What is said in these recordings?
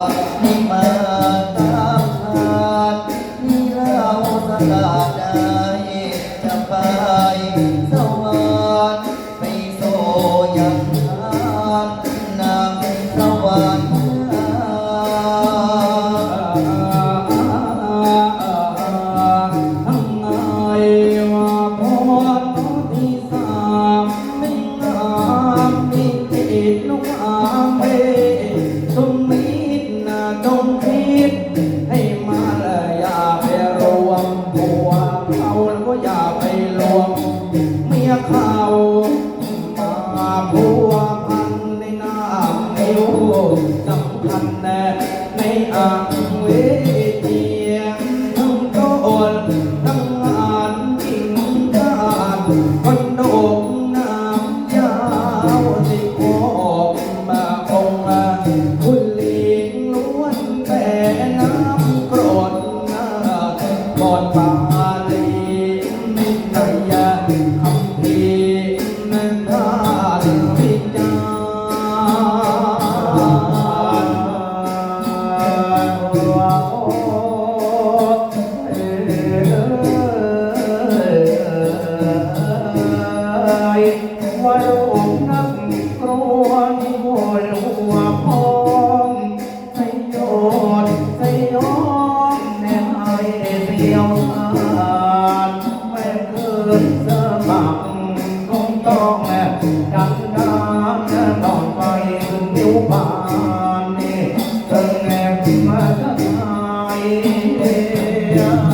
Make my รู้สำคัญแต่ไม่อาจเวทีทั้งโตอ่อนทั้งอ่านกิ่งกาดคนโดงน้ำยาวสิขอบอกมาองมาคุณเลี้ยงล้วนแต่น้ำกรดน้าก่อนปาก นเสมัครต้องดังดานต่อไปนิวปานนี่ถึงแอบมาจาย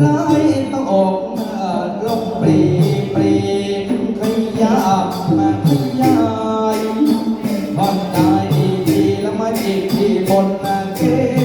ไล่ต้องออกลงปรีปรีขยับมาขยายผ่อนได้ดีล้มาอีกที่บนมาเก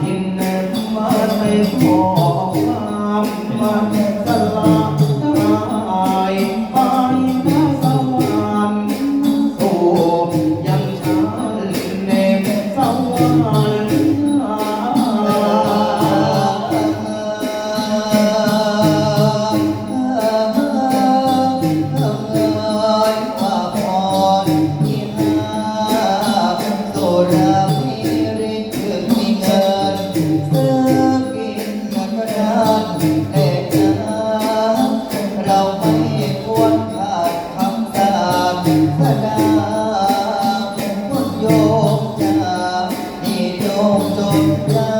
กินแหนมมาไม่พอน้ำมา you.